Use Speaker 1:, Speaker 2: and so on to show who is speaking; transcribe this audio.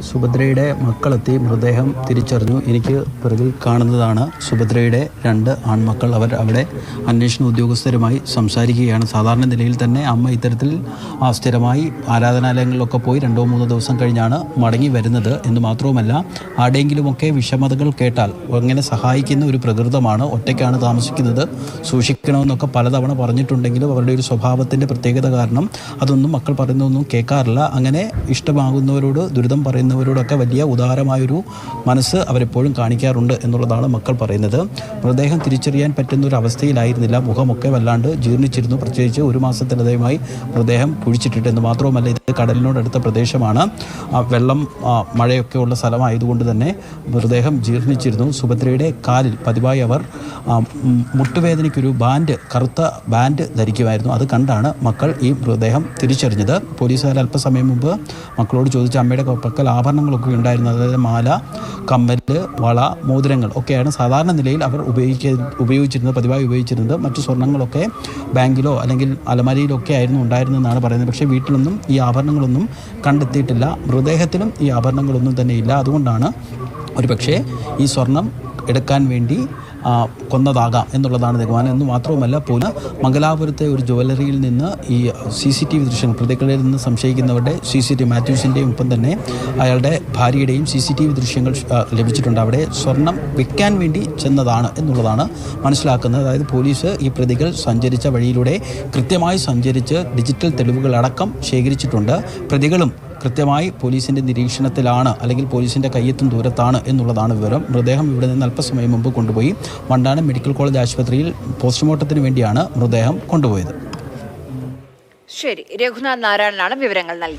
Speaker 1: സുഭദ്രയുടെ മക്കളെത്തി മൃതദേഹം തിരിച്ചറിഞ്ഞു. എനിക്ക് പിറകിൽ കാണുന്നതാണ് സുഭദ്രയുടെ രണ്ട് ആൺമക്കൾ. അവർ അവിടെ അന്വേഷണ ഉദ്യോഗസ്ഥരുമായി സംസാരിക്കുകയാണ്. സാധാരണ നിലയിൽ തന്നെ അമ്മ ഇത്തരത്തിൽ സ്ഥിരമായി ആരാധനാലയങ്ങളിലൊക്കെ പോയി രണ്ടോ മൂന്നോ ദിവസം കഴിഞ്ഞാണ് മടങ്ങി വരുന്നത് എന്ന് മാത്രവുമല്ല ആടെയെങ്കിലുമൊക്കെ വിഷമതകൾ കേട്ടാൽ അങ്ങനെ സഹായിക്കുന്ന ഒരു പ്രകൃതമാണ് ഒറ്റയ്ക്കാണ് താമസിക്കുന്നത്. സൂക്ഷിക്കണമെന്നൊക്കെ പലതവണ പറഞ്ഞിട്ടുണ്ടെങ്കിലും അവരുടെ ഒരു സ്വഭാവത്തിന്റെ പ്രത്യേകത കാരണം അതൊന്നും മക്കൾ പറയുന്നതൊന്നും കേൾക്കാറില്ല. അങ്ങനെ ഇഷ്ടമാകുന്നവരോട് ദുരിതം പറയുന്നവരോടൊക്കെ വലിയ ഉദാരമായൊരു മനസ്സ് അവരെപ്പോഴും കാണിക്കാറുണ്ട് എന്നുള്ളതാണ് മക്കൾ പറയുന്നത്. മൃതദേഹം തിരിച്ചറിയാൻ പറ്റുന്ന ഒരു അവസ്ഥയിലായിരുന്നില്ല മുഖമൊക്കെ വല്ലാണ്ട് ജീർണിച്ചിരുന്നു. പ്രത്യേകിച്ച് ഒരു മാസത്തിലധികമായി മൃതദേഹം കുഴിച്ചിട്ടിട്ട് എന്ന് മാത്രവുമല്ല ഇത് കടലിനോടടുത്ത പ്രദേശമാണ്. ആ, വെള്ളം മഴയൊക്കെ ഉള്ള സ്ഥലമായതുകൊണ്ട് തന്നെ മൃതദേഹം ജീർണിച്ചിരുന്നു. സുഭദ്രയുടെ കാലിൽ പതിവായി അവർ ആ, മുട്ടുവേദനയ്ക്കൊരു ബാൻഡ് കറുത്ത ബാൻഡ് ധരിക്കുമായിരുന്നു. അത് കണ്ടാണ് മക്കൾ ഈ മൃതദേഹം തിരിച്ചറിഞ്ഞത്. പോലീസുകാർ അല്പസമയം മുമ്പ് മക്കളോട് ചോദിച്ച അമ്മയുടെ പക്കൽ ആഭരണങ്ങളൊക്കെ ഉണ്ടായിരുന്നത്. അതായത് മാല കമ്മൽ വള മോതിരങ്ങൾ ഒക്കെയാണ് സാധാരണ നിലയിൽ അവർ ഉപയോഗിക്ക ഉപയോഗിച്ചിരുന്നത് പതിവായി ഉപയോഗിച്ചിരുന്നത്. മറ്റു സ്വർണങ്ങളൊക്കെ ബാങ്കിലോ അല്ലെങ്കിൽ അലമാരിയിലൊക്കെ ആയിരുന്നു ഉണ്ടായിരുന്നതെന്നാണ് പറയുന്നത്. പക്ഷേ വീട്ടിലൊന്നും ഈ ആഭരണങ്ങളൊന്നും കണ്ടെത്തിയിട്ടില്ല. മൃതദേഹത്തിലും ഈ ആഭരണങ്ങളൊന്നും തന്നെ ഇല്ല. അതുകൊണ്ടാണ് ഒരുപക്ഷേ ഈ സ്വർണം എടുക്കാൻ വേണ്ടി കൊന്നതാകാം എന്നുള്ളതാണ് തീരുമാനം എന്ന് മാത്രവുമല്ല പോലും മംഗലാപുരത്തെ ഒരു ജ്വല്ലറിയിൽ നിന്ന് ഈ സി സി ടി വി ദൃശ്യങ്ങൾ പ്രതികളിൽ നിന്ന് സംശയിക്കുന്നവരുടെ സി സി ടി മാത്യൂസിന്റെയും ഒപ്പം തന്നെ അയാളുടെ ഭാര്യയുടെയും സി സി ടി വി ദൃശ്യങ്ങൾ ലഭിച്ചിട്ടുണ്ട്. അവിടെ സ്വർണം വിൽക്കാൻ വേണ്ടി ചെന്നതാണ് എന്നുള്ളതാണ് മനസ്സിലാക്കുന്നത്. അതായത് പോലീസ് ഈ പ്രതികൾ സഞ്ചരിച്ച വഴിയിലൂടെ കൃത്യമായി സഞ്ചരിച്ച് ഡിജിറ്റൽ തെളിവുകളടക്കം ശേഖരിച്ചിട്ടുണ്ട്. പ്രതികളും കൃത്യമായി പോലീസിന്റെ നിരീക്ഷണത്തിലാണ് അല്ലെങ്കിൽ പോലീസിന്റെ കയ്യെത്തും ദൂരത്താണ് എന്നുള്ളതാണ് വിവരം. മൃതദേഹം ഇവിടെ നിന്ന് അല്പസമയം മുമ്പ് കൊണ്ടുപോയി. വണ്ടാനം മെഡിക്കൽ കോളേജ് ആശുപത്രിയിൽ പോസ്റ്റ്മോർട്ടത്തിന് വേണ്ടിയാണ് മൃതദേഹം കൊണ്ടുപോയത്.
Speaker 2: ശരി രഘുനാഥ് നാരായണനാണ് വിവരങ്ങൾ നൽകിയത്.